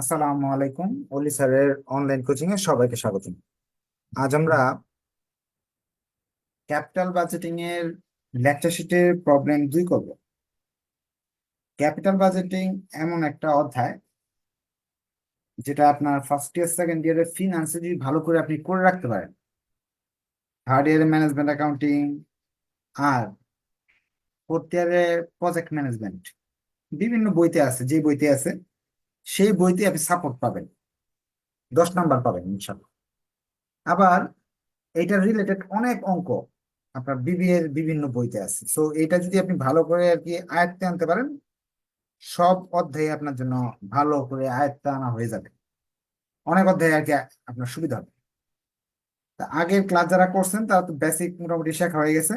আসসালামু আলাইকুম। অলি স্যারের অনলাইন কোচিং এ সবাইকে স্বাগত আজ আমরা ক্যাপিটাল বাজেটিং এর লেকচার শিটের প্রবলেম দুই করব। ক্যাপিটাল বাজেটিং এমন একটা অধ্যায়, যেটা আপনার ফার্স্ট ইয়ার সেকেন্ড ইয়ারের ফিনান্সে যদি ভালো করে আপনি করে রাখতে পারেন থার্ড ইয়ারে ম্যানেজমেন্ট অ্যাকাউন্টিং আর ফোর্থ ইয়ারে প্রজেক্ট ম্যানেজমেন্ট বিভিন্ন বইতে আছে, যে বইতে আছে সেই বইতে আপনি সাপোর্ট পাবেন। দশ নাম্বার পাবেন ইনশাল্লাহ আবার এইটার রিলেটেড অনেক অঙ্ক আপনার বিবিএ এর বিভিন্ন বইতে আছে। সো এটা যদি আপনি ভালো করে আর কি আয়ত্তে আনতে পারেন, সব অধ্যায়ে আপনার জন্য ভালো করে আয়ত্তে আনা হয়ে যাবে। অনেক অধ্যায়ে আর কি আপনার সুবিধা হবে। তা আগের ক্লাস যারা করছেন, তারা তো বেসিক মোটামুটি শেখা হয়ে গেছে।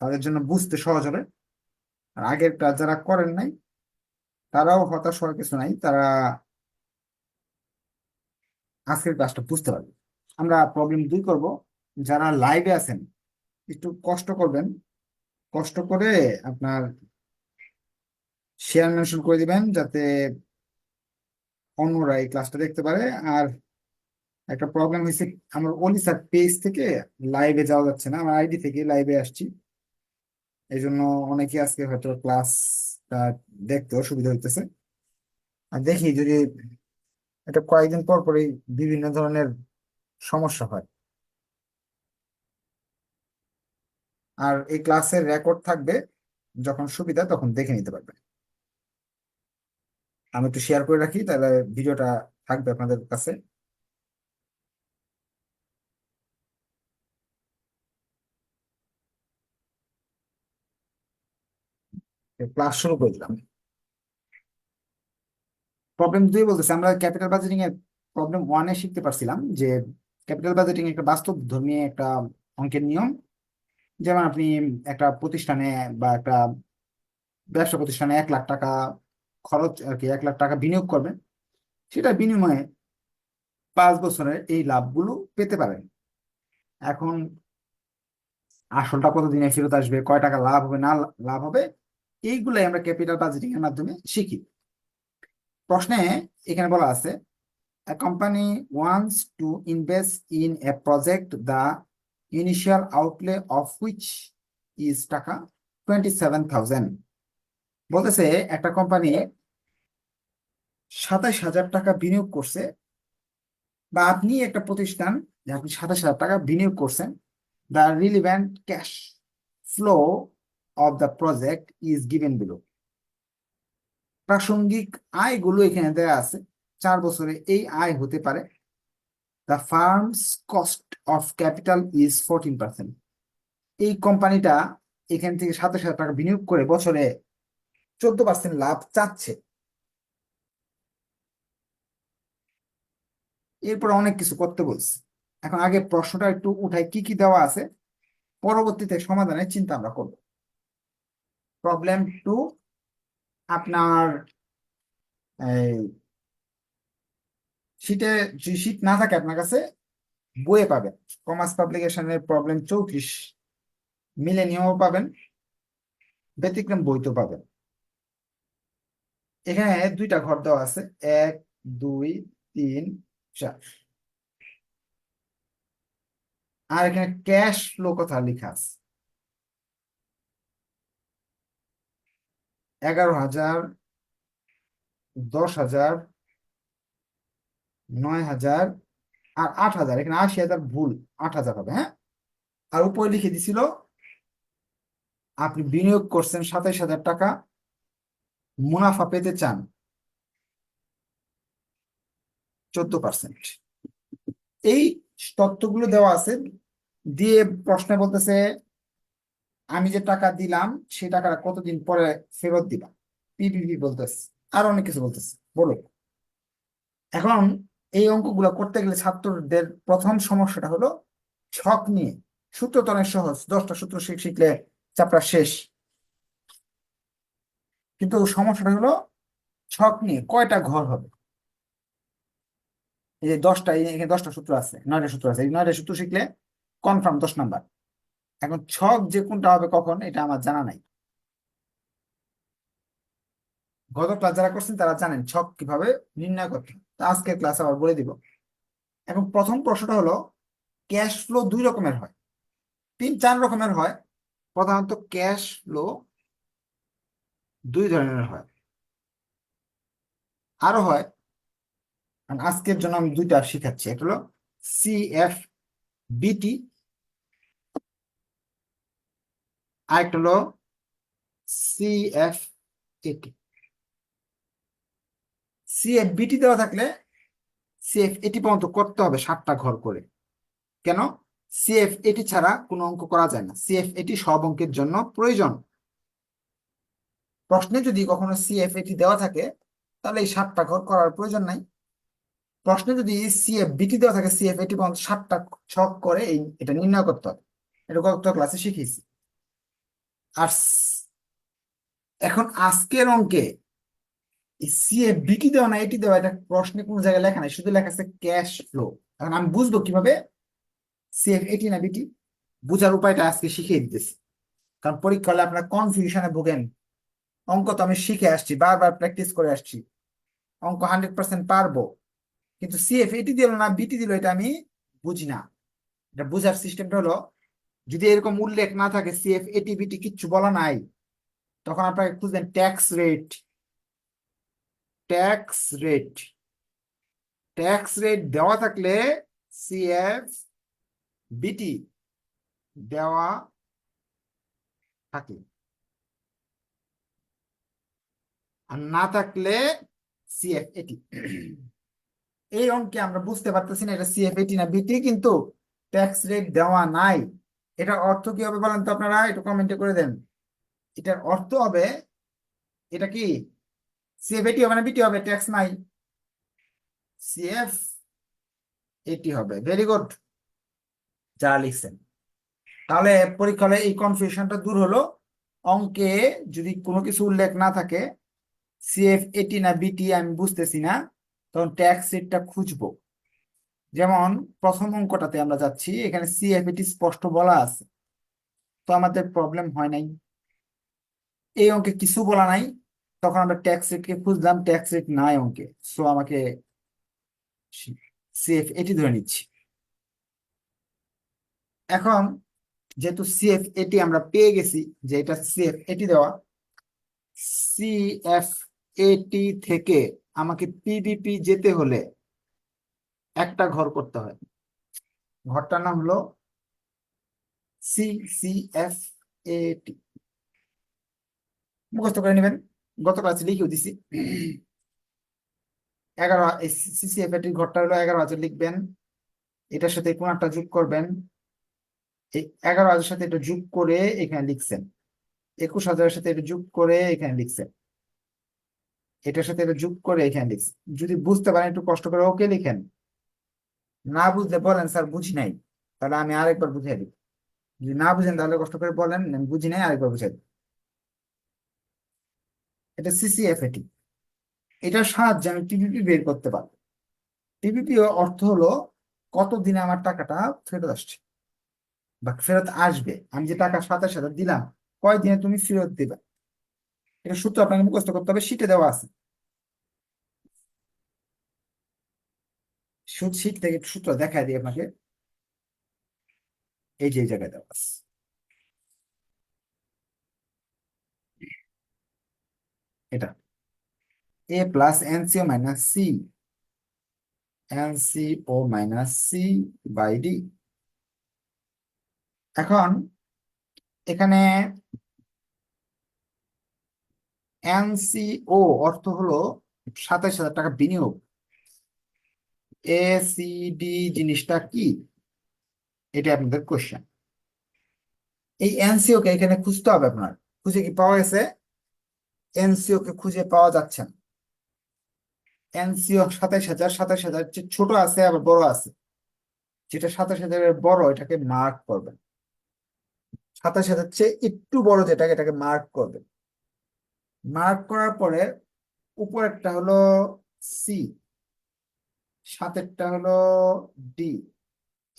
তাদের জন্য বুঝতে সহজ হবে। আর আগের ক্লাস যারা করেন নাই তারাও হতাশ হওয়ার কিছু নাই, তারা আজকের ক্লাসটা বুঝতে পারবে। আমরা প্রবলেম দুই করব, যারা লাইভে আছেন, একটু কষ্ট করবেন, কষ্ট করে আপনার শেয়ার মেনশন করে দিবেন, যাতে অন্যরা এই ক্লাসটা দেখতে পারে। আর একটা প্রবলেম হয়েছে, আমার অলি স্যার পেজ থেকে লাইভে যাওয়া যাচ্ছে না, আমার আইডি থেকে লাইভে আসছি। এই জন্য অনেকে আজকে হয়তো ক্লাসটা দেখতে অসুবিধা হইতেছে। আর দেখি যদি এটা কয়েকদিন পর পরই বিভিন্ন ধরনের সমস্যা হয়। আর এই ক্লাসের রেকর্ড থাকবে, যখন সুবিধা তখন দেখে নিতে পারবেন। আমি একটু শেয়ার করে রাখি, তাহলে ভিডিওটা থাকবে আপনাদের কাছে। ক্লাস শুরু করে দিলাম। প্রবলেম দুই বলতেছে, আমরা ক্যাপিটাল বাজেটিং এর প্রবলেম ওয়ানে শিখতে পারছিলাম যে ক্যাপিটাল বাজেটিং একটা বাস্তব ধর্মী একটা অঙ্কের নিয়ম। যেমন আপনি একটা প্রতিষ্ঠানে বা একটা ব্যবসা প্রতিষ্ঠানে এক লাখ টাকা খরচ আর কি এক লাখ টাকা বিনিয়োগ করবেন, সেটার বিনিময়ে পাঁচ বছরের এই লাভগুলো পেতে পারেন। এখন আসলটা কতদিনে ফেরত আসবে, কয় টাকা লাভ হবে, না লাভ হবে এইগুলাই আমরা ক্যাপিটাল বাজেটিং এর মাধ্যমে শিখি। প্রশ্নে এখানে বলা আছে, a company wants to invest in a project the initial outlay of which is টাকা টোয়েন্টি সেভেন থাউজেন্ড বলতেছে, একটা কোম্পানি সাতাশ হাজার টাকা বিনিয়োগ করছে, বা আপনি একটা প্রতিষ্ঠান যে আপনি সাতাশ হাজার টাকা বিনিয়োগ করছেন the relevant cash flow of the project is given below প্রাসঙ্গিক আয়গুলো এখানে দেওয়া আছে। চার বছরে এই আয় হতে পারে। The firms cost of capital is fourteen percent এই কোম্পানিটা এখান থেকে সাতাশ হাজার টাকা বিনিয়োগ করে বছরে চোদ্দ পার্সেন্ট লাভ চাচ্ছে। এরপর অনেক কিছু করতে বলছে। এখন আগে প্রশ্নটা একটু উঠাই কি কি দেওয়া আছে? পরবর্তীতে সমাধানের চিন্তা আমরা করব। প্রবলেম টু আপনার এই শীটে শীট না থাকে আপনার কাছে, বইয়ে পাবেন। কমার্স পাবলিকেশনের প্রবলেম চৌত্রিশ মিলেনিয়ামও পাবেন, ব্যতিক্রম বইতেও পাবেন। এখানে দুইটা ঘর দেওয়া আছে, এক, দুই, তিন, চার। আর এখানে ক্যাশ ফ্লো কথা লেখা আছে। এগারো হাজার, দশ হাজার, নয় হাজার আর আট হাজার। এখানে আশি হাজার ভুল, আট হাজার হবে হ্যাঁ? আর উপরে লিখে দিছিল, আপনি বিনিয়োগ করছেন সাতাইশ হাজার টাকা, মুনাফা পেতে চান চোদ্দ পার্সেন্ট। এই তথ্যগুলো দেওয়া আছে, দিয়ে প্রশ্নে বলতেছে আমি যে টাকা দিলাম, সেই টাকাটা কতদিন পরে ফেরত দিবা? পিপিপি বলতেছে। আর অনেক কিছু বলতেছে। বলো। এখন এই অঙ্কগুলো করতে গেলে ছাত্রদের প্রথম সমস্যাটা হলো ছক নিয়ে। সূত্র তো অনেক সহজ। দশটা সূত্র শিখ- শিখলে চাপটা শেষ। কিন্তু সমস্যাটা হলো ছক নিয়ে কয়টা ঘর হবে? এই যে দশটা এখানে দশটা সূত্র আছে, নয়টা সূত্র আছে। এই নয়টা সূত্র শিখলে কনফার্ম দশ নাম্বার। এখন ছক যে কোনটা হবে কখন, এটা আমার জানা নাই। গত ক্লাস যারা করছেন তারা জানেন ছক কীভাবে নির্ণয় করতে। তো আজকের ক্লাস আবার বলে দিব। এখন প্রথম প্রশ্নটা হলো ক্যাশ ফ্লো দুই রকমের হয়। তিন, চার রকমের হয়। প্রধানত ক্যাশ ফ্লো দুই ধরনের হয়। আরও হয় আজকের জন্য আমি দুইটা শিখাচ্ছি। একটা হলো সিএফ বিটি আরেকটা হলো সিএফ এটি দেওয়া থাকলে সিএফ এটি পর্যন্ত করতে হবে সাতটা ঘর করে। কেন? সিএফ এটি ছাড়া কোনো অঙ্ক করা যায় না। সিএফ এটি সব অঙ্কের জন্য প্রয়োজন। প্রশ্নে যদি কখনো সিএফ এটি দেওয়া থাকে, তাহলে এই সাতটা ঘর করার প্রয়োজন নাই। প্রশ্নে যদি সিএফ বিটি দেওয়া থাকে সিএফ এটি পর্যন্ত সাতটা ছক করে এই এটা নির্ণয় করতে হবে। এটা গত ক্লাসে শিখিয়েছি। আর এখন আজকের অঙ্কে সিএফ বিটি দেওয়া না এটি দেওয়া, এটা প্রশ্নে কোনো জায়গায় লেখা নাই, শুধু লেখা আছে ক্যাশ ফ্লো এখন আমি বুঝব কীভাবে সিএফ এটি না বিটি বুঝার উপায়টা আজকে শিখিয়ে দিতেছি। কারণ পরীক্ষা হলে আপনার কনফিউশনে ভোগেন। অঙ্ক তো আমি শিখে আসছি, বারবার প্র্যাকটিস করে আসছি। অঙ্ক হান্ড্রেড পার্সেন্ট পারব। কিন্তু সিএফ এটি দিল না বিটি দিল, এটা আমি বুঝি না। এটা বোঝার সিস্টেমটা হলো যদি এরকম উল্লেখ না থাকে সিএফ এটি বিটি কিচ্ছু বলা নাই, তখন আপনাকে খুঁজবেন tax rate tax rate tax rate দেওয়া থাকলে সিএফ বিটি দেওয়া থাকে। আর না থাকলে সিএফ এটি এই অঙ্কে আমরা বুঝতে পারতেছি না এটা সিএফ এটি না বিটি কিন্তু ট্যাক্স রেট দেওয়া নাই। এটার অর্থ কি হবে বলেন তো আপনারা? একটু কমেন্টে করে দেন। এটার অর্থ হবে, এটা কি? সিএফ এটি হবে না বিটি হবে? ট্যাক্স নাই। সিএফ এটি হবে। ভেরি গুড যারা লিখছেন। তাহলে পরীক্ষা এই কনফিউশনটা দূর হলো। অঙ্কে যদি কোনো কিছু উল্লেখ না থাকে সিএফ এটি না বিটি আমি বুঝতেছি না, তখন ট্যাক্স সিটটা খুঁজবো। যেমন প্রথম অঙ্কটাতে আমরা যাচ্ছি, এখানে সিএফ এটি স্পষ্ট বলা আছে। তো আমাদের প্রবলেম হয় নাই। এই অঙ্কে কিছু বলা নাই। তখন আমরা ট্যাক্স রেটকে খুঁজলাম ট্যাক্স রেট নাই অঙ্কে। সো আমাকে সিএফ এটি ধরে নিচ্ছি। এখন যেহেতু সিএফ এটি আমরা পেয়ে গেছি, যে এটা সিএফ এটি দেওয়া সিএফ এটি থেকে আমাকে পিবিপি যেতে হলে একটা ঘর করতে হয়। ঘরটার নাম হলো সি সি এফ এটি মুখস্থ করে নেবেন। গত ক্লাসে লিখেও দিছি। এগারো সিসিএফ এটির ঘরটা হলো এগারো হাজার লিখবেন। এটার সাথে কোন একটা যোগ করবেন। এগারো হাজার সাথে এটা যোগ করে এখানে লিখছেন। একুশ হাজারের সাথে এটা যোগ করে এখানে লিখছেন। এটার সাথে এটা যোগ করে এখানে লিখছেন। যদি বুঝতে পারেন, একটু কষ্ট করে ওকে লিখেন। না বুঝলে বলেন, স্যার, বুঝি নাই। তাহলে আমি আরেকবার বুঝিয়ে দিই। যদি না বুঝেন, তাহলে কষ্ট করে বলেন, আমি বুঝি নাই, আরেকবার বুঝিয়ে দিই। এটা সিসিএফ এটি এটার সাহায্যে আমি টিপিপি বের করতে পারব। টিপিপি অর্থ হলো, কতদিনে আমার টাকাটা ফেরত আসছে? বা ফেরত আসবে? আমি যে টাকা সাথে সাথে দিলাম, কয়দিনে তুমি ফেরত দিবে? এটা সূত্র আপনাকে মুখস্থ করতে হবে শীটে দেওয়া আছে। শীট থেকে সূত্র দেখায় দিই আপনাকে। এই যে, এই জায়গায় দেওয়া আছে। এটা। A plus NCO minus C NCO minus C by D এখন, এখানে এনসিও অর্থ হলো সাতাশ হাজার টাকা বিনিয়োগ। এসিডি জিনিসটা কি? এটা আপনাদের কোশ্চেন এই এনসিও কে এখানে খুঁজতে হবে আপনার। খুঁজে কি পাওয়া গেছে? এনসিও কে খুঁজে পাওয়া যাচ্ছে না। এনসিও সাতাশ হাজার সাতাশ হাজার ছোট আছে আবার বড় আছে। যেটা সাতাশ হাজারের বড়, এটাকে মার্ক করবেন সাতাশ হাজার চেয়ে একটু বড় যেটাকে, এটাকে মার্ক করবেন মার্ক করার পরে উপরেরটা হলো সি সাতেরটা হলো ডি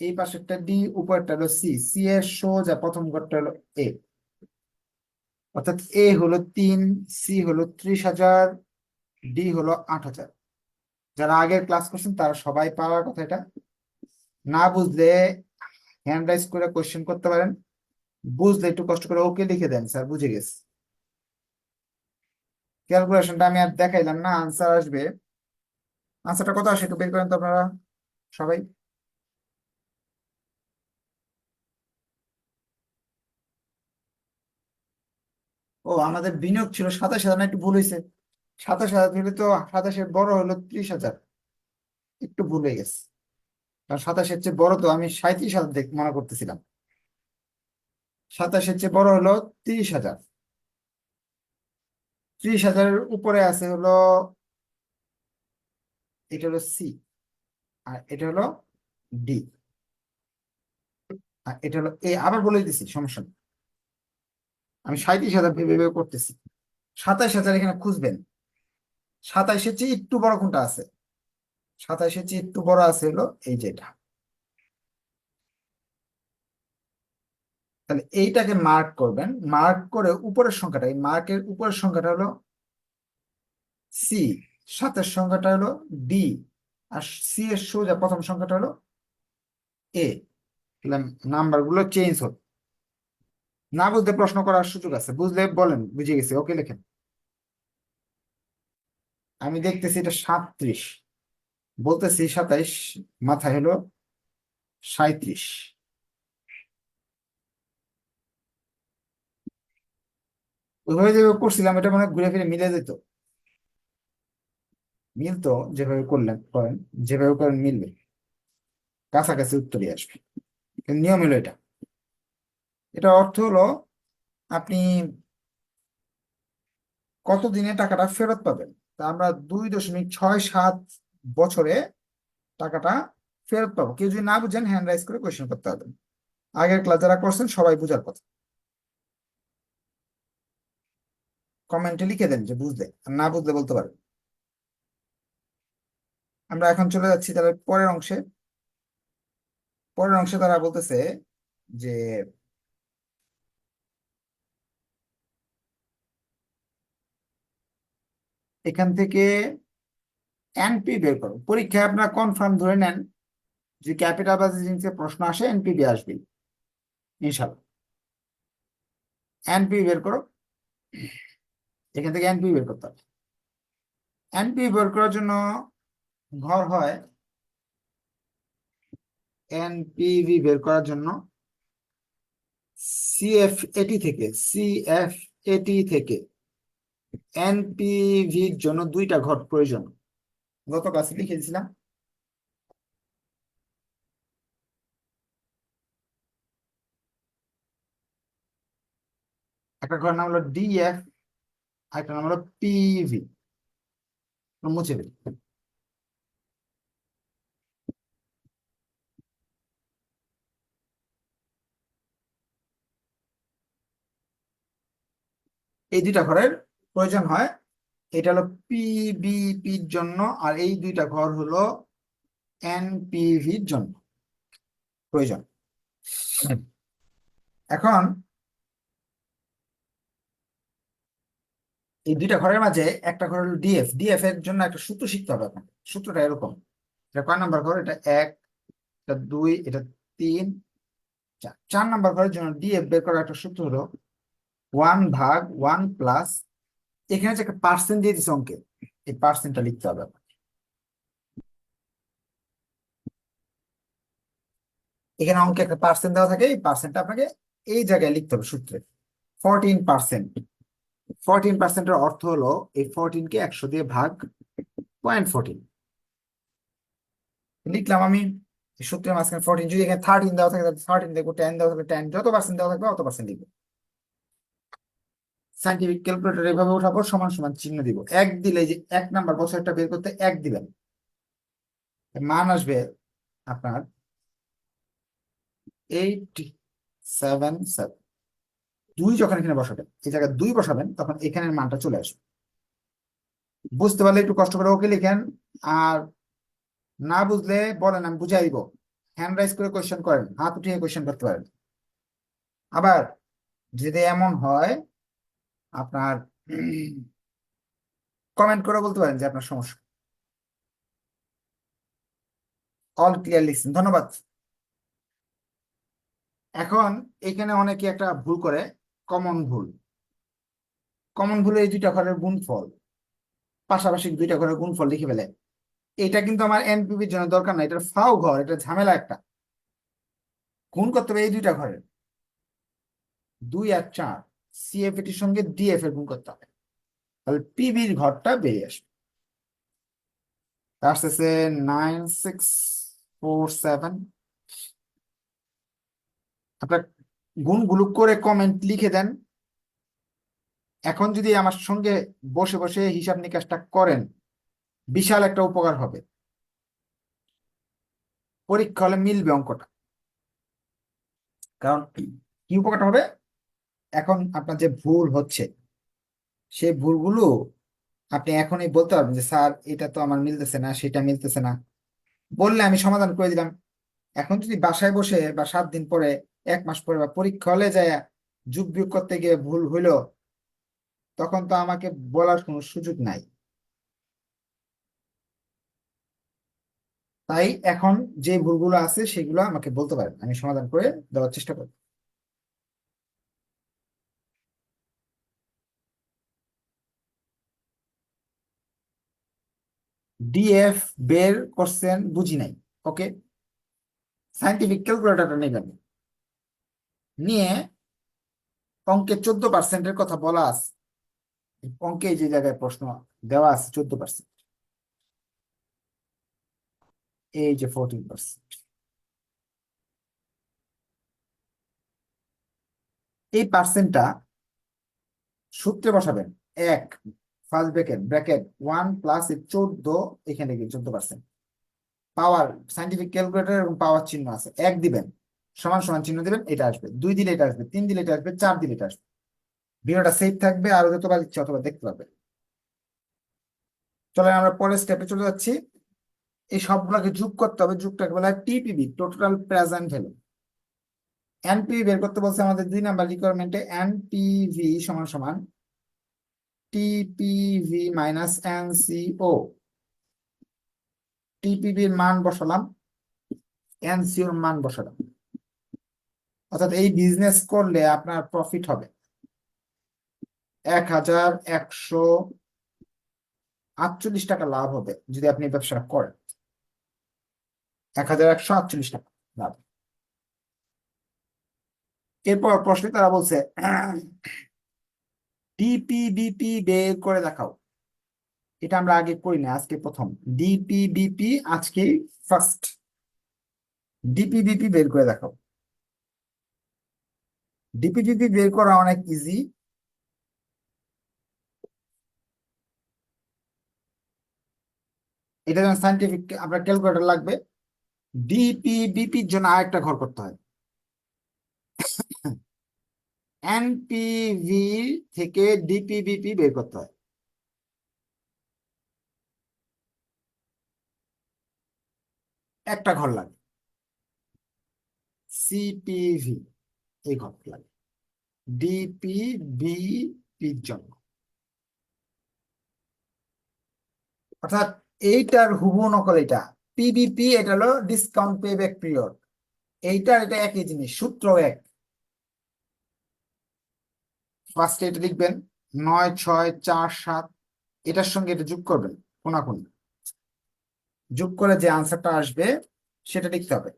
এই পাশেরটা ডি উপরেরটা হলো সি সি এর সোজা প্রথম ঘরটা হলো এ অর্থাৎ এ হলো তিন সি হলো ত্রিশ হাজার ডি হলো আট হাজার। যারা আগের ক্লাস করছেন, তারা সবাই পাওয়ার কথা এটা। না বুঝলে হ্যান্ড রাইজ করে কোশ্চেন করতে পারেন। বুঝলে একটু কষ্ট করে ওকে লিখে দেন, স্যার বুঝে গেছে। ক্যালকুলেশনটা আমি আর দেখাইলাম না আনসার আসবে। আনসারটা কত আসে একটু বের করেন তো আপনারা, সবাই। ও, আমাদের বিনিয়োগ ছিল সাতাশ হাজার, না একটু ভুল হয়েছে সাতাশ হাজার হলে তো সাতাশের বড় হলো ত্রিশ হাজার। একটু ভুল হয়ে গেছে। কারণ সাতাশের চেয়ে বড় তো আমি সাঁত্রিশ হাজার দেখ, মনে করতেছিলাম। সাতাশের চেয়ে বড় হলো তিরিশ হাজার। ত্রিশ হাজারের উপরে আছে হলো এটা হলো সি আর এটা হলো ডি আর এটা হলো এ আবার বলে দিছি, সমস্যা নেই। আমি সাঁত্রিশ হাজার ভেবে করতেছি। সাতাইশ হাজার এখানে খুঁজবেন। সাতাইশের চেয়ে একটু বড় কোনটা আছে? সাতাইশের চেয়ে একটু বড় আছে হলো এই যেটা তাহলে এইটাকে মার্ক করবেন। মার্ক করে উপরের সংখ্যাটা, এই মার্কের উপরের সংখ্যাটা হলো সি সাতের সংখ্যাটা হলো ডি আর সি এর সোজা প্রথম সংখ্যাটা হলো এ নাম্বারগুলো চেঞ্জ হবে না বুঝতে প্রশ্ন করার সুযোগ আছে, বুঝলে বলেন, বুঝে গেছি ওকে লেখেন। আমি দেখতেছি এটা সাতত্রিশ বলতেছি সাতাইশ, মাথায় হলো সাঁত্রিশ ওইভাবে যেভাবে করছিলাম, এটা মনে ঘুরে ফিরে মিলে যেত। মিলতো যেভাবে করলেন করেন, যেভাবে করেন মিলবে। কাছাকাছি উত্তরই আসবে। নিয়ম হলো এটা। এটা অর্থ হলো আপনি কত দিনে টাকাটা ফেরত পাবেন? তা আমরা দুই দশমিক ছয় সাত বছরে টাকাটা ফেরত পাবো। কেউ যদি না বুঝেন হ্যান্ড রাইজ করে কোয়েশ্চেন করতে হবে। আগের ক্লাস যারা করছেন, সবাই বুঝার কথা। কমেন্টে লিখে দেন যে বুঝলে। আর না বুঝলে বলতে পারেন আমরা এখন চলে যাচ্ছি তাহলে পরের অংশে। পরের অংশে তারা বলতেছে যে এখান থেকে এনপি বের করো। পরীক্ষায় আপনারা কনফার্ম ধরে নেন যে ক্যাপিটাল বাজেটিং প্রশ্ন আসে এনপিবি আসবে। ইনশাল্লাহ এনপি বের করো। এখান থেকে এনপি বের করতে হবে। এনপি বের করার জন্য ঘর হয় এনপিভি বের করার জন্য সিএফ এটি থেকে সিএফ এটি থেকে এনপিভির জন্য দুইটা ঘর প্রয়োজন। গত ক্লাসে লিখে দিয়েছিলাম। একটা ঘরের নাম হলো ডিএফ আর একটা নাম হলো পিভি। মুছে দিই এই দুইটা ঘরের প্রয়োজন হয়। এটা হলো পিবিপির জন্য, আর এই দুইটা ঘর হলো এনপিভির জন্য। প্রয়োজন। এখন এই দুইটা ঘরের মাঝে একটা ঘর হলো ডিএফ ডিএফ এর জন্য একটা সূত্র শিখতে হবে আপনাকে। সূত্রটা এরকম। এটা কয় নাম্বার ঘর? এটা এক, এটা দুই, এটা তিন, চার। চার নাম্বার ঘরের জন্য ডিএফ বের করার একটা সূত্র হলো ওয়ান ভাগ ওয়ান প্লাস, এখানে যে একটা পার্সেন্ট দিয়ে দিচ্ছে অঙ্কে এই পার্সেন্টটা লিখতে হবে আপনাকে। এখানে অঙ্কে একটা পার্সেন্ট দেওয়া থাকে, এই পার্সেন্টটা আপনাকে এই জায়গায় লিখতে হবে সূত্রে। ফোরটিন পার্সেন্ট ফোরটিন পার্সেন্টের অর্থ হলো এই ফোরটিনকে একশো দিয়ে ভাগ পয়েন্ট ফোরটিন লিখলাম আমি সূত্রের মাঝখানে ফোরটিন যদি এখানে থার্টিন দেওয়া থাকে থার্টিন দেখব টেন দেওয়া থাকবে টেন যত পার্সেন্ট দেওয়া থাকবে অত পার্সেন্ট লিখব। সাইন্টিফিক ক্যালকুলেটর এভাবে উঠাবো, সমান সমান চিহ্ন দিব। এক দিলে যে এক নাম্বার বছরটা বের করতে এক দিবেন। মান আসবে আপনার এইট সেভেন সেভেন দুই যখন এখানে বসাবেন, এই জায়গায় দুই বসাবেন, তখন এখানের মানটা চলে আসবে। বুঝতে পারলে একটু কষ্ট করে ওকে লিখেন, আর না বুঝলে বলেন, আমি বুঝাই দিব। হ্যান্ড রাইজ করে কোয়েশ্চেন করেন, হাত উঠিয়ে কোয়েশ্চেন করতে পারেন। আবার যদি এমন হয় আপনার কমেন্ট করে বলতে পারেন যে আপনার সমস্যা। অল ক্লিয়ার লিখছেন, ধন্যবাদ। এখন এখানে অনেকে একটা ভুল করে কমন ভুল। কমন ভুল এই দুইটা ঘরের গুণফল, পাশাপাশি দুইটা ঘরের গুণফল লিখে ফেলে। এটা কিন্তু আমার এনপিপির জন্য দরকার না এটা ফাও ঘর, এটা ঝামেলা একটা। গুণ করতে হবে এই দুইটা ঘরের। দুই আর চার। সিএফ এটির সঙ্গে ডিএফ এর গুণ করতে হবে। তাহলে পিবির ঘরটা বেরিয়ে আসবে। আসতেছে নাইন সিক্স ফোর সেভেন আপনার গুণগুলো করে কমেন্ট লিখে দেন। এখন যদি আমার সঙ্গে বসে বসে হিসাব নিকাশটা করেন, বিশাল একটা উপকার হবে। পরীক্ষা হলে মিলবে অঙ্কটা। কারণ কি উপকারটা হবে? এখন আপনার যে ভুল হচ্ছে, সেই ভুলগুলো আপনি এখনই বলতে পারবেন যে, স্যার, এটা তো আমার মিলতেছে না, সেটা মিলতেছে না। বললে আমি সমাধান করে দিলাম। এখন যদি বাসায় বসে বা সাত দিন পরে, এক মাস পরে বা পরীক্ষা হলে যায় যুগ বিয়োগ করতে গিয়ে ভুল হইল, তখন তো আমাকে বলার কোনো সুযোগ নাই। তাই এখন যে ভুলগুলো আছে, সেগুলো আমাকে বলতে পারেন, আমি সমাধান করে দেওয়ার চেষ্টা করব। ডিএফ বের করছেন, বুঝি নাই। ওকে সাইন্টিফিক ক্যালকুলেটরটা নেবেন নিয়ে অঙ্কে চোদ্দ পার্সেন্টের কথা বলা আছে। অঙ্কে যে জায়গায় প্রশ্ন দেওয়া আছে, চোদ্দ পার্সেন্ট এই যে ফোরটিন পার্সেন্ট এই পার্সেন্টটা সূত্রে বসাবেন। এক first bracket bracket one plus চোদ্দ, এখানে গিয়ে চোদ্দ পার্সেন্ট পাওয়ার সাইন্টিফিক ক্যালকুলেটর এবং পাওয়ার চিহ্ন আছে। এক দিবেন, সমান সমান চিহ্ন দিবেন, এটা আসবে। দুই দিলে এটা আসবে, তিন দিলে এটা আসবে, চার দিলে এটা আসবে। ভিডিওটা সেভ থাকবে, আরও যতবার ইচ্ছে অথবা দেখতে পাবে চলেন আমরা পরের স্টেপে চলে যাচ্ছি। এই সবগুলোকে যোগ করতে হবে যুগটাকে বলা হয় TPB total present value NPV বের করতে বলছে আমাদের দুই নাম্বার রিকোয়ারমেন্টে এনপিভি সমান সমান টিপিভি মাইনাস এনসিও টিপিভির মান বসালাম এনসিওর মান বসালাম। অর্থাৎ এই বিজনেস করলে আপনার প্রফিট হবে এক হাজার একশো আটচল্লিশ টাকা লাভ হবে যদি আপনি ব্যবসা করেন। এক হাজার একশো আটচল্লিশ টাকা লাভ। এরপর প্রশ্নে তারা বলছে ডিপিবিপি বের করে দেখাও। এটা আমরা আগে করি না, আজকে প্রথম। ডিপিবিপি আজকে ফার্স্ট ডিপিবিপি বের করে দেখাও। ডিপিবিপি বের করা অনেক ইজি এটা যেমন সাইন্টিফিক আপনার ক্যালকুলেটর লাগবে। ডিপিবিপির জন্য আরেকটা ঘর করতে হয়। এনপিভি থেকে ডিপিবিপি বের করতে হয়। একটা ঘর লাগে। সিপিভি, এই ঘরটা লাগে। ডিপিবিপির জন্য। অর্থাৎ এইটার হুবু নকল এটা পিবিপি এটা হলো ডিসকাউন্ট পেব্যাক পিরিয়ড এইটার এটা একই জিনিস, সূত্র এক। ফার্স্টে এটা লিখবেন, নয়, ছয়, চার, সাত, এটার সঙ্গে এটা যোগ করবেন, কোনাকুনি। যোগ করে যে আনসারটা আসবে, সেটা লিখতে হবে।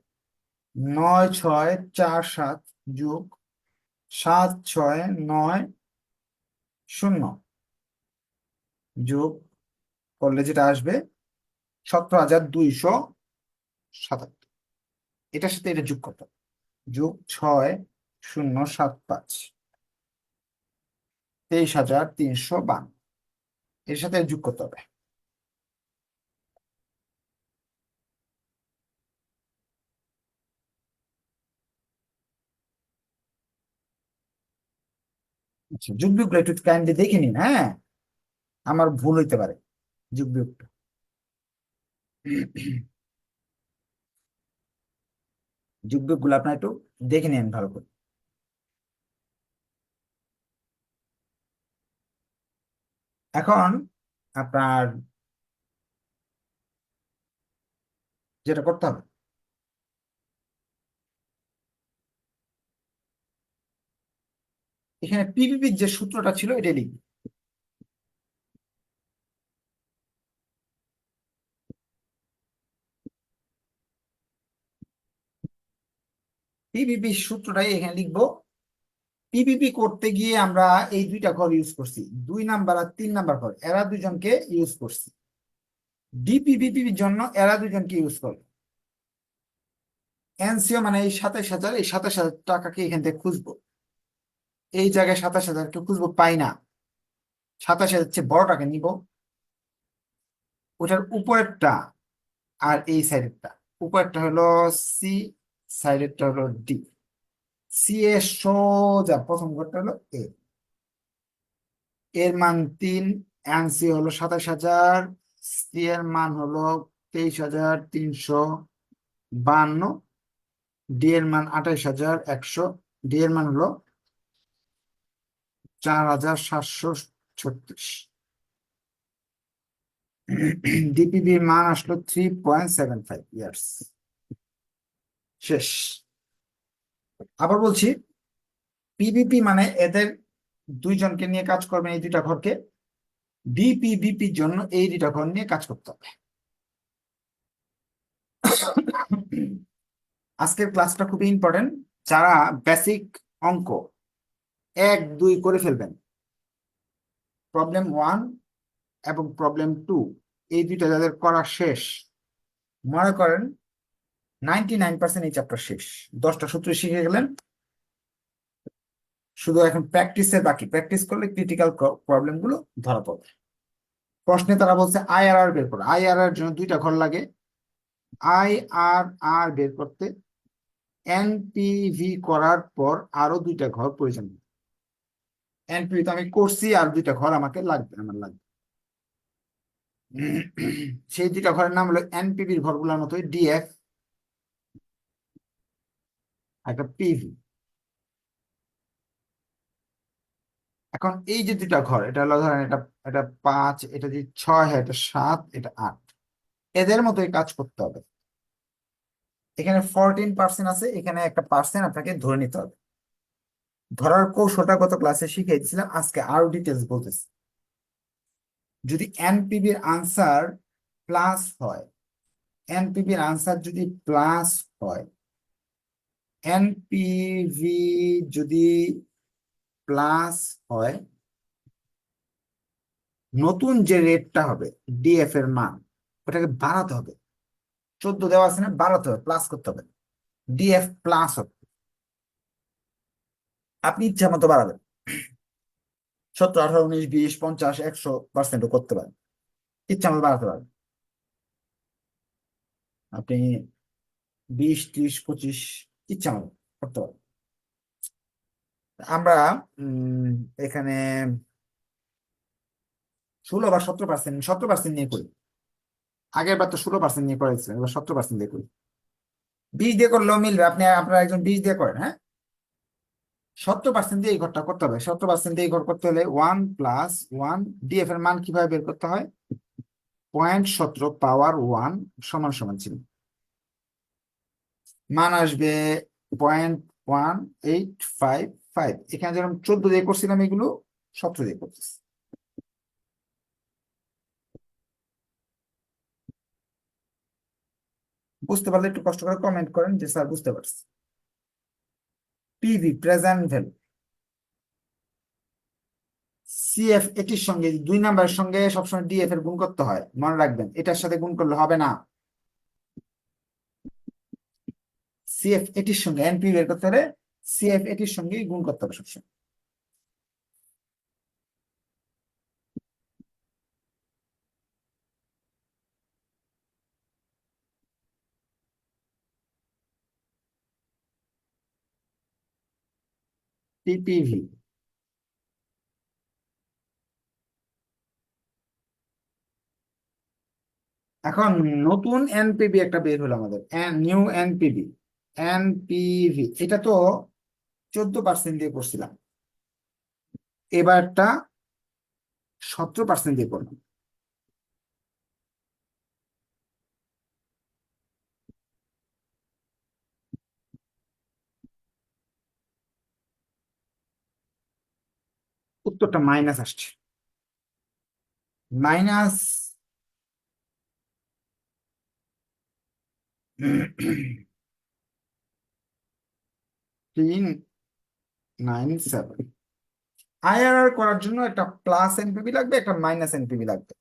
নয়, ছয়, চার, সাত যোগ সাত, ছয়, নয়, শূন্য যোগ করলে যেটা আসবে, সতেরো হাজার দুইশো সাতাত্তর। এটার সাথে এটা যোগ করতে হবে। যোগ ছয়, শূন্য, সাত, পাঁচ। তেইশ হাজার তিনশো বান্ন। এর সাথে যোগ করতে হবে। আচ্ছা যোগ বিয়োগটা একটু কাইন্ডলি দেখে নিন হ্যাঁ? আমার ভুল হইতে পারে, যোগ বিয়োগটা। যোগ বিয়োগগুলো আপনার একটু দেখে নিন ভালো করে। এখন আপনার যেটা করতে হবে, এখানে পিভিপির যে সূত্রটা ছিল এটা লিখবে। পিভিপি সূত্রটাই এখানে লিখব। পিভিপি করতে গিয়ে আমরা এই দুইটা ঘর ইউজ করছি। দুই নাম্বার আর তিন নাম্বার ঘর, এরা দুজনকে ইউজ করছি। ডিপিপিপির জন্য এরা দুজনকে ইউজ করবে এনসিও মানে এই সাতাশ হাজার, এই সাতাশ হাজার টাকাকে এখান থেকে খুঁজবো। এই জায়গায় সাতাশ হাজারকে খুঁজবো, পাই না। সাতাশ হাজার চেয়ে বড়টাকে নিব। ওটার উপরেরটা আর এই সাইডেরটা উপরেরটা হলো সি সাইডেরটা হলো ডি সি এর সোজা প্রথম ঘরটা হলো এ। এর মান তিন এনসি হলো সাতাশ হাজার। সি এর মান হলো তেইশ হাজার তিনশো বান্ন। ডি এর মান আঠাইশ হাজার একশো। ডি এর মান হলো চার হাজার সাতশো ছত্রিশ। ডিপিবির মান আসলো three point seven five years শেষ। আবার বলছি পিবিপি মানে এদের দুইজনকে নিয়ে কাজ করবেন এই দুইটা ঘরকে। ডিপিবিপির জন্য এই দুইটা ঘর নিয়ে কাজ করতে হবে। আজকের ক্লাসটা খুবই ইম্পর্টেন্ট যারা বেসিক অঙ্ক এক, দুই করে ফেলবেন প্রবলেম ওয়ান এবং প্রবলেম টু এই দুইটা যাদের করা শেষ, মনে করেন নাইনটি নাইন পার্সেন্ট এই চ্যাপ্টার শেষ। দশটা সূত্র শিখে গেলেন। শুধু এখন প্র্যাকটিসে বাকি। প্র্যাকটিস করলে ক্রিটিক্যাল প্রবলেমগুলো ধরা পড়বে। প্রশ্নে তারা বলছে আই আর আর বের করো। আই আর আর জন্য দুইটা ঘর লাগে। আই আর আর বের করতে এনপিভি করার পর আরও দুইটা ঘর প্রয়োজন। এনপিভি তো আমি করছি, আর দুইটা ঘর আমাকে লাগবে, আমার লাগবে। সেই দুইটা ঘরের নাম হলো এনপিভির ঘরগুলোর মতোই ডিএফ একটা পিভি এখন এই যে দুটা ঘর, এটা হলো ধরেন এটা এটা পাঁচ, এটা যদি ছয় এটা সাত, এটা আট। এদের মতো কাজ করতে হবে। এখানে ফোরটিন পার্সেন্ট আছে, এখানে একটা পার্সেন্ট আপনাকে ধরে নিতে হবে। ধরার কৌশলটা গত ক্লাসে শিখিয়ে দিয়েছিলাম, আজকে আরও ডিটেলস বলতেছি। যদি এনপিবির আনসার প্লাস হয় এনপিবির আনসার যদি প্লাস হয় এনপিভি যদি প্লাস হয়, নতুন যে রেটটা হবে ডিএফ এর মান, ওটাকে বাড়াতে হবে। চোদ্দ দেওয়া আছে না, বাড়াতে হবে প্লাস করতে হবে। ডিএফ প্লাস হবে। আপনি ইচ্ছা মতো বাড়াবেন। সত্তর, আঠারো, উনিশ, বিশ, পঞ্চাশ, একশো পার্সেন্টও করতে পারেন। ইচ্ছা মতো বাড়াতে পারেন। আপনি বিশ, ত্রিশ, পঁচিশ ইচ্ছা মতো করতে পারেন আমরা এখানে ষোলো বা সতেরো পার্সেন্ট সতেরো পার্সেন্ট নিয়ে করি। আগের বার তো ষোলো পার্সেন্ট নিয়ে করেছিলেন এবার সতেরো পার্সেন্ট দিয়ে করি। বিশ দিয়ে করলেও মিলবে, আপনি, আপনারা একজন বিশ দিয়ে করেন হ্যাঁ? সত্তর পার্সেন্ট দিয়ে এই ঘরটা করতে হবে। সত্তর পার্সেন্ট দিয়ে এই ঘর করতে হলে ওয়ান প্লাস ওয়ান ডিএফ এর মান কীভাবে বের করতে হয়? পয়েন্ট সতেরো পাওয়ার ওয়ান সমান সমান ছিল মান আসবে point one eight five five এখানে যেরকম চোদ্দ দিয়ে করছিলাম এগুলো সতেরো দিয়ে করতেছি। বুঝতে পারলে একটু কষ্ট করে কমেন্ট করেন যে স্যার বুঝতে পারছি। পিভি প্রেজেন্ট ভ্যালু সিএফ এটির সঙ্গে, দুই নাম্বারের সঙ্গে সবসময় ডিএফ এর গুণ করতে হয়। মনে রাখবেন, এটার সাথে গুণ করলে হবে না। সিএফ এটির সঙ্গে এনপি বের করতে হলে সিএফ এটির সঙ্গে গুণ করতে হবে সবসময়। পিপিভি এখন নতুন এনপিবি একটা বের হলো আমাদের। নিউ এনপিবি এনপিভি এটা তো চোদ্দ পার্সেন্ট দিয়ে করছিলাম। এবারটা সতেরো পার্সেন্ট দিয়ে করলাম। উত্তরটা মাইনাস আসছে। মাইনাস নাইন সেভেন আইআরআর করার জন্য একটা প্লাস এনপিভি লাগবে, একটা মাইনাস এনপিভি লাগবে।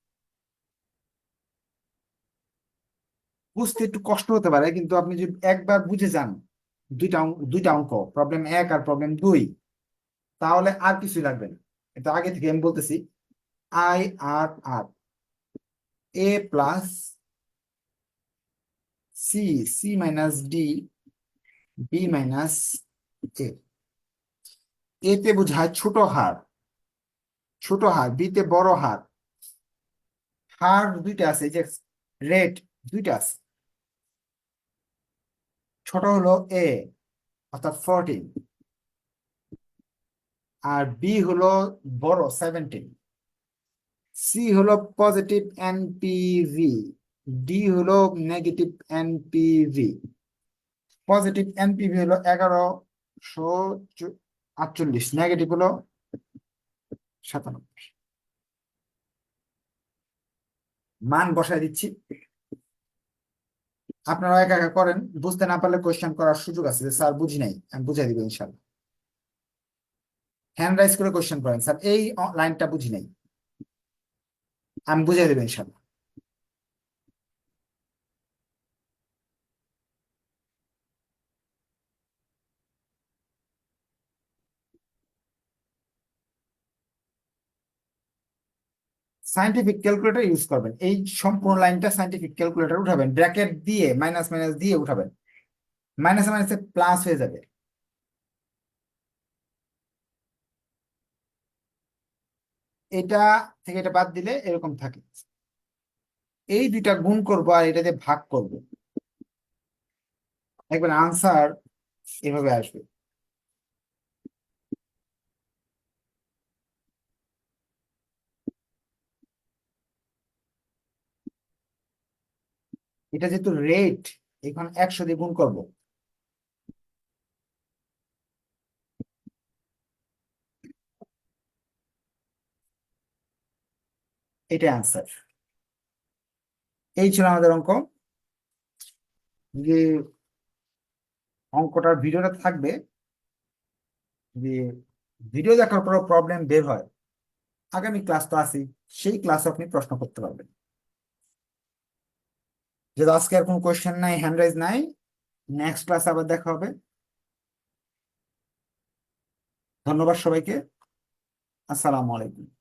বুঝতে একটু কষ্ট হতে পারে, কিন্তু আপনি যদি একবার বুঝে যান, দুইটা দুইটা অঙ্ক প্রবলেম এক আর প্রবলেম দুই, তাহলে আর কিছুই লাগবে না। এটা আগে থেকে আমি বলতেছি I R R A plus C C minus D B minus A এতে বোঝায় ছোট হার। ছোট হার বিতে বড় হার। হার দুইটা আছে যে রেট দুইটা আছে। ছোট হলো এ, অর্থাৎ ফোরটিন আর বি হলো বড় সেভেন্টিন সি হলো পজিটিভ এনপিভি ডি হলো নেগেটিভ এনপিভি পজিটিভ এনপিভি হলো আটচল্লিশ নেগেটিভ হলো সাতানব্বই। মান বসায় দিচ্ছি। আপনারা একা একা করেন, বুঝতে না পারলে কোয়েশ্চেন করার সুযোগ আছে, যে স্যার বুঝি নাই, আমি বুঝাই দিব ইনশাল্লাহ হ্যান্ড রাইজ করে কোয়েশ্চেন করেন, স্যার, এই লাইনটা বুঝি নাই, আমি বুঝাই দেবো ইনশাল্লাহ সাইন্টিফিক ক্যালকুলেটর ইউজ করবেন। এই সম্পূর্ণ লাইনটা সাইন্টিফিক ক্যালকুলেটর উঠাবেন। ব্র্যাকেট দিয়ে মাইনাস মাইনাস দিয়ে উঠাবেন। মাইনাস মাইনাসে প্লাস হয়ে যাবে। এটা থেকে এটা বাদ দিলে এরকম থাকে। এই দুইটা গুণ করব আর এটা দিয়ে ভাগ করব। দেখবেন আনসার এভাবে আসবে। এটা যেহেতু রেট এখন একশো দিয়ে গুণ করব। এটা অ্যান্সার এই ছিল আমাদের অঙ্ক। যে অঙ্কটার ভিডিওটা থাকবে যে ভিডিও দেখার পর প্রবলেম বের হয়, আগামী ক্লাস তো আসি সেই ক্লাসে আপনি প্রশ্ন করতে পারবেন। যদি আজকে আর কোনো কোয়েশ্চেন নাই হ্যান্ড রাইজ নাই। নেক্সট ক্লাস আবার দেখা হবে। ধন্যবাদ সবাইকে। আসসালামু আলাইকুম।